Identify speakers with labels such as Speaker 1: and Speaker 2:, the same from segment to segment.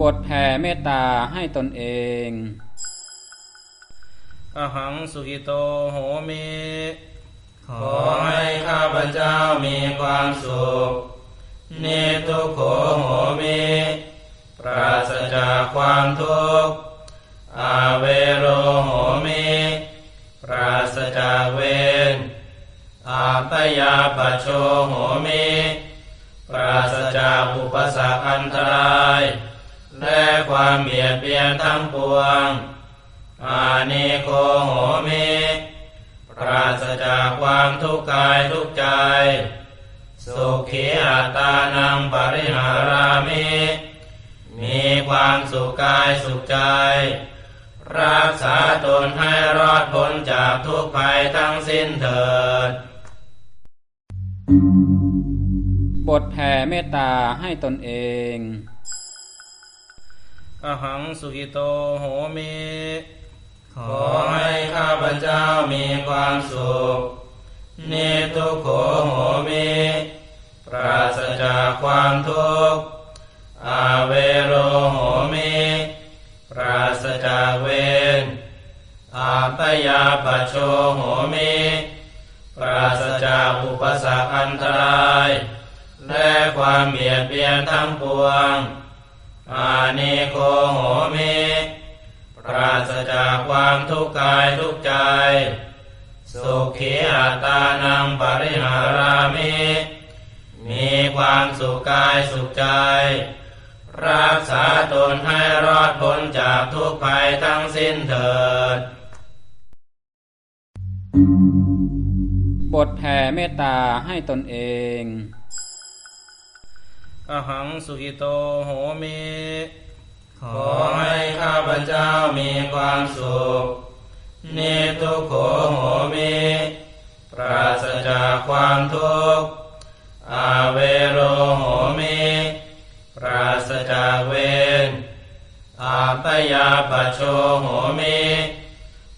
Speaker 1: บทแผ่เมตตาให้ตนเอง
Speaker 2: อหังสุกิโตโหมิ ขอให้ข้าพเจ้ามีความสุข เนิทุโขโหมิ ปราศจากความทุกข์ อาเวโรโหมิ ปราศจากเวรอาตยาปโชโหมิ ปราศจากอุปสรรคอันตราย และความเบียดเบียนทั้งปวง อานิโคโหมิปราศจากความทุกข์กายทุกใจ สุขีอัตานังปริหารามิ มีความสุขกายสุขใจ รักษาตนให้รอดพ้นจากทุกภัยทั้งสิ้นเถิด
Speaker 1: บทแผ่เมตตาให้ตนเอง
Speaker 2: อหังสุกิโตโหมิขอให้ข้าพเจ้ามีความสุขเนตุโขโหมิ ความทุกข์กายทุกใจ สุขีอัตานังปริหารามิมีความสุขกายสุขใจ รักษาตนให้รอดพ้นจากทุกภัยทั้งสิ้นเถิด
Speaker 1: บทแผ่เมตตาให้ตนเอง
Speaker 2: อหังสุกิโตโหมิ ขอให้ข้าพเจ้ามีความสุขเนิทุโขโหมิปราศจากความทุกข์อาเวโรโหมิปราศจากเวรอาตยาปโชโหมิ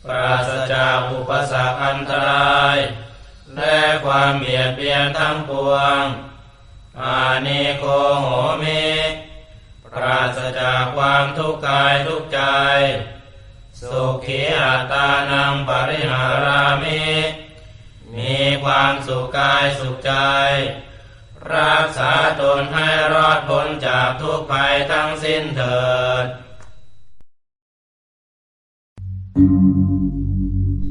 Speaker 2: ปราศจากอุปสรรคอันตราย และความเบียดเบียนทั้งปวงอานิโคโหมิ ปราศจากความทุกข์กายทุกใจสุขีอัตานังปริหารามิมีความสุขกายสุขใจ รักษาตนให้รอดพ้นจากทุกภัยทั้งสิ้นเถิด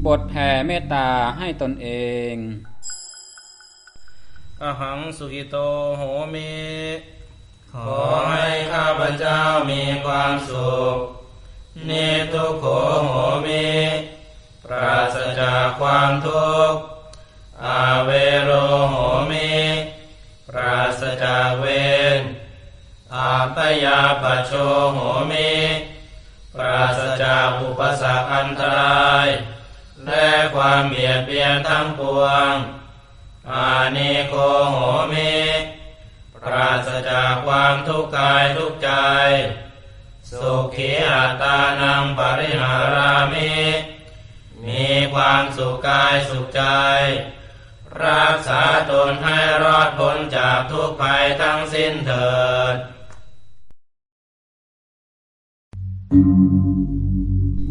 Speaker 1: บทแผ่เมตตาให้ตนเอง
Speaker 2: อหังสุกิโตโหมิ ขอให้ข้าพเจ้ามีความสุขเนิทุโขโหมิปราศจากความทุกข์อาเวโรโหมิปราศจากเวรอาตยาปโชโหมิปราศจากอุปสรรคอันตราย และความเบียดเบียนทั้งปวงอานิโคโหมิ ปราศจากความทุกข์กายทุกใจสุขีอัตานังปริหารามิมีความสุขกายสุขใจ รักษาตนให้รอดพ้นจากทุกภัยทั้งสิ้นเถิด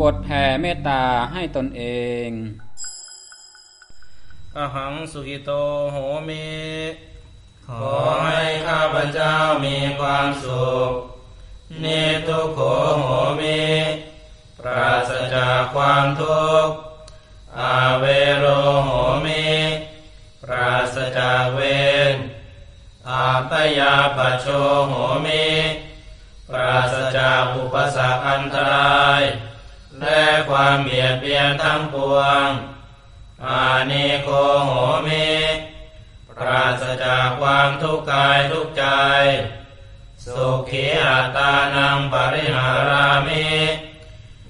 Speaker 1: บทแผ่เมตตาให้ตนเอง
Speaker 2: อหังสุกิโตโหมิ ขอให้ข้าพเจ้ามีความสุขนิทุโขโหมิปราศจากความทุกข์อาเวโรโหมิปราศจากเวรอาตยาปโชโหมิปราศจากอุปสรรคอันตราย และความเบียดเบียนทั้งปวงอานิโคโหมิ ปราศจากความทุกข์กายทุกใจ สุขีอัตานังปริหารามิ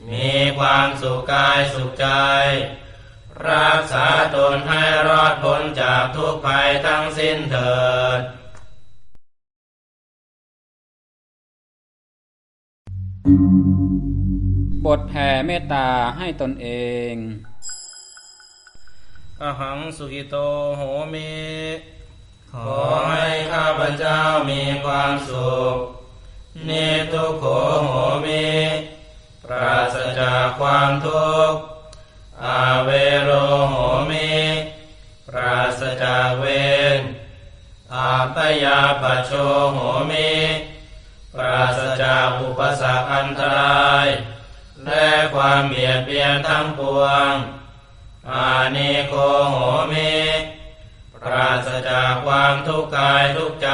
Speaker 2: มีความสุขกายสุขใจ รักษาตนให้รอดพ้นจากทุกภัยทั้งสิ้นเถิด
Speaker 1: บทแผ่เมตตาให้ตนเอง
Speaker 2: อหังสุกิโตโหมิ ขอให้ข้าพเจ้ามีความสุขนิทุโขโหมิปราศจากความทุกข์อาเวโรโหมิปราศจากเวรอาตยาปโชโหมิปราศจากอุปสรรคอันตราย และความเบียดเบียนทั้งปวงอานิโกโหมิ ราศจากความทุกข์กายทุกใจ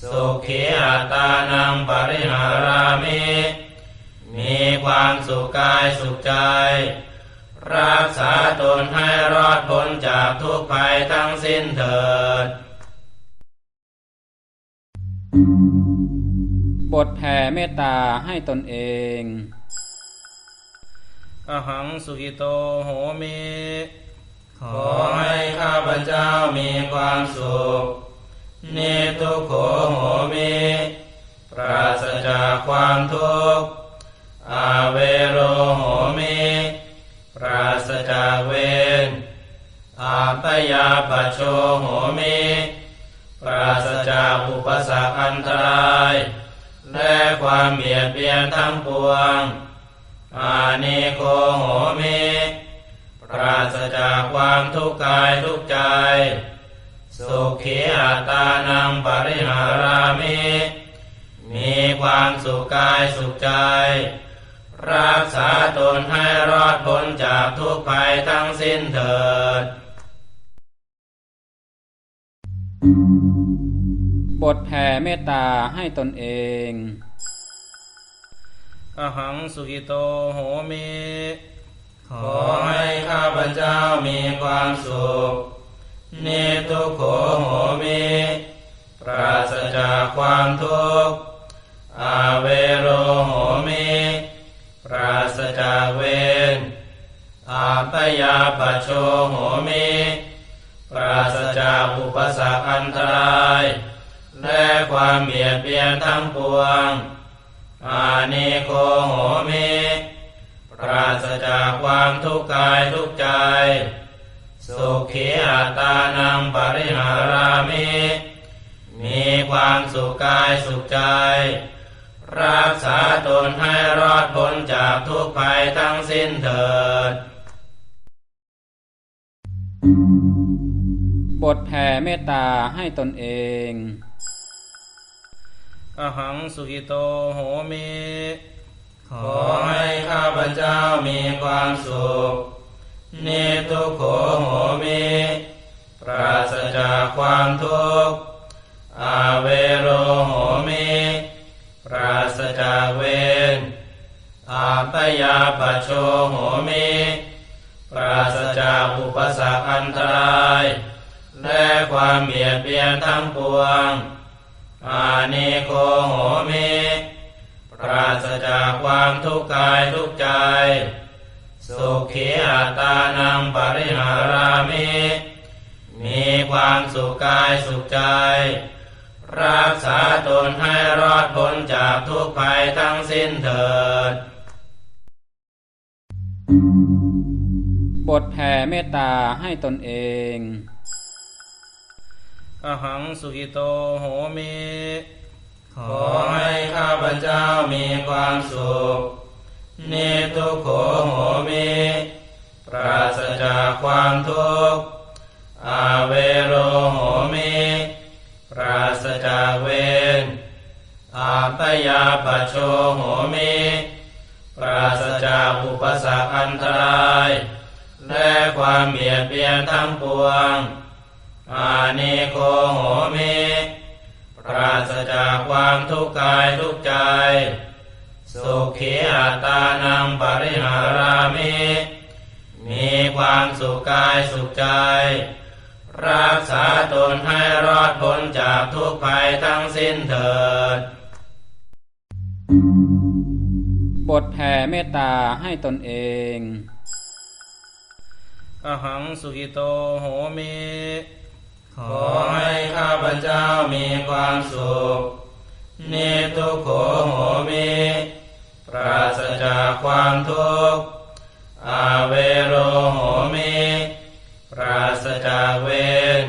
Speaker 2: สุขีอัตานังปริหารามิมีความสุขกายสุขใจ รักษาตนให้รอดพ้นจากทุกภัยทั้งสิ้นเถิด
Speaker 1: บทแผ่เมตตาให้ตนเอง
Speaker 2: อหังสุกิโตโหมิ ขอให้ข้าพเจ้ามีความสุขนิทุโขโหมิปราศจากความทุกข์อาเวโรโหมิปราศจากเวรอาตยาปโชโหมิปราศจากอุปสรรคอันตราย และความเบียดเบียนทั้งปวงอานิโกโหมิ ความทุกข์กายทุกใจ สุขีอัตานังปริหารามิมีความสุขกายสุขใจ รักษาตนให้รอดพ้นจากทุกภัยทั้งสิ้นเถิด
Speaker 1: บทแผ่เมตตาให้ตนเอง
Speaker 2: อหังสุกิโตโหมิ ขอให้ข้าพเจ้ามีความสุขนิทุโขโหมิปราศจากความทุกข์อาเวโรโหมิปราศจากเวรอาตยาปโชโหมิปราศจากอุปสรรคอันตราย และความเบียดเบียนทั้งปวงอานิโกโหมิ จากความทุกกายทุกใจ สุขีอัตานังปริหารามิมีความสุขกายสุขใจ รักษาตนให้รอดพ้นจากทุกภัยทั้งสิ้นเถิด
Speaker 1: บทแผ่เมตตาให้ตนเอง
Speaker 2: อหังสุกิโตโหมิ ขอให้ข้าพเจ้ามีความสุขนิทุโขโหมิปราศจากความทุกข์อาเวโรโหมิปราศจากเวรอาตยาปโชโหมิ ตานังปริหารามิมีความสุขกายสุขใจ รักษาตนให้รอดพ้นจากทุกภัยทั้งสิ้นเถิด
Speaker 1: บทแผ่เมตตาให้ตนเอง
Speaker 2: อหังสุกิโตโหมิขอให้ข้าพเจ้ามีความสุขนิทุกโขโหมิปราศ จากความทุกข์ อาเวโรโหมิ ปราศจากเวร อาตยาปโชโหมิ ปราศจากอุปสรรคอันตราย และความเบียดเบียนทั้งปวง อานิโกโหมิ ปราศจากความทุกข์กายทุกใจ สุขีอัตานังปริหารามิ ความสุขกายสุขใจ รักษาตนให้รอดพ้นจากทุกภัยทั้งสิ้นเถิด
Speaker 1: บทแผ่เมตตาให้ตนเอง
Speaker 2: อหังสุกิโตโหมิขอให้ข้าพเจ้ามีความสุขนิทุกโขโหมิ ปราศจากความทุกข์ อาเวโรโหมิปราศจากเวร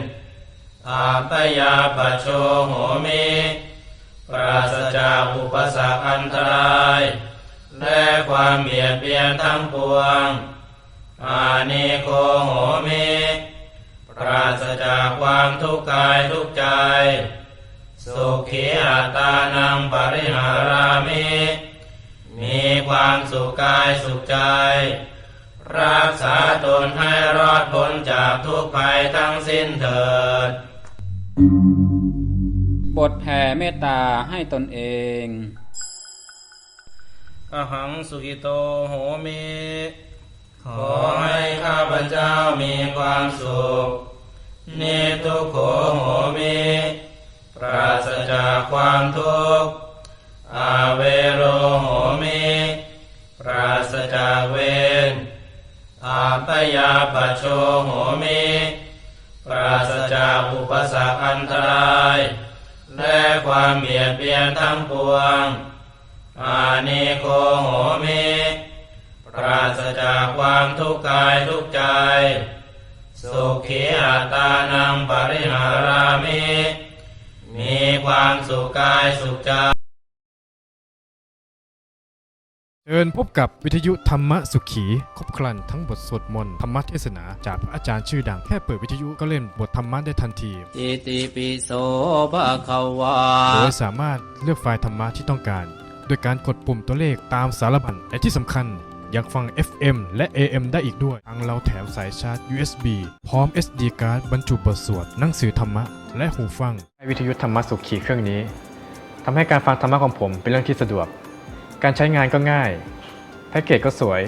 Speaker 2: อายาปโชโหมิปราศจากอุปสรรคอันตราย และความเบียดเบียนทั้งปวง อานิโกโหมิปราศจากความทุกข์กายทุกใจ สุขีอัตานังปริหารามิ มีความสุขกายสุขใจ รักษาตนให้รอดพ้นจากทุกภัยทั้งสิ้นเถิด
Speaker 1: บทแผ่เมตตาให้ตนเอง
Speaker 2: อหังสุกิโตโหมิขอให้ข้าพเจ้ามีความสุขนิทุกโขโหมิ ปราศจากความทุกข์ ยาปโชโหมิปราศจากอุปสรรคอันตราย และความเบียดเบียนทั้งปวง อานิโกโหมิปราศจากความทุกข์กายทุกใจ สุขีอัตตานังปริหารามิ มีความสุขกายสุขใจ
Speaker 3: เชิญพบกับวิทยุธรรมสุขี ครบครันทั้งบทสวดมนต์ธรรมเทศนาจากพระอาจารย์ชื่อดัง แค่เปิดวิทยุก็เล่นบทธรรมะได้ทันที
Speaker 1: อิติปิโสภะคะวา
Speaker 3: โดยสามารถเลือกไฟล์ธรรมะที่ต้องการ โดยการกดปุ่มตัวเลขตามสารบัญและที่สำคัญยังฟัง FM และ AM ได้อีกด้วย ทางเราแถมสายชาร์จ USB พร้อม SD card บรรจุบทสวดหนังสือธรรมะ และหูฟังวิทยุธรรมสุขีเครื่องนี้ทำให้การฟังธรรมะของผมเป็นเรื่องที่สะดวก การใช้งานก็ง่าย แพ็กเกจก็สวย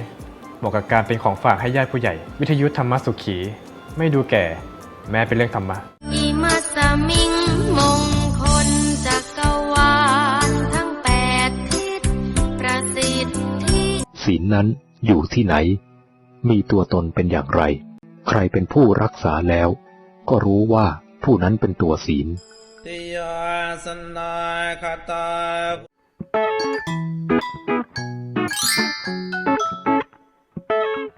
Speaker 3: เหมาะกับการเป็นของฝากให้ญาติผู้ใหญ่ วิทยุธรรมสุขี ไม่ดูแก่ แม้เป็นเรื่องธรรมะ
Speaker 4: อิมัสสมิงมงคลจักรวาลทั้งแปดทิศประสิทธิ
Speaker 5: ศีลนั้นอยู่ที่ไหน มีตัวตนเป็นอย่างไร ใครเป็นผู้รักษาแล้ว ก็รู้ว่าผู้นั้นเป็นตัวศีล
Speaker 2: ติยาสนาคตา Thank you.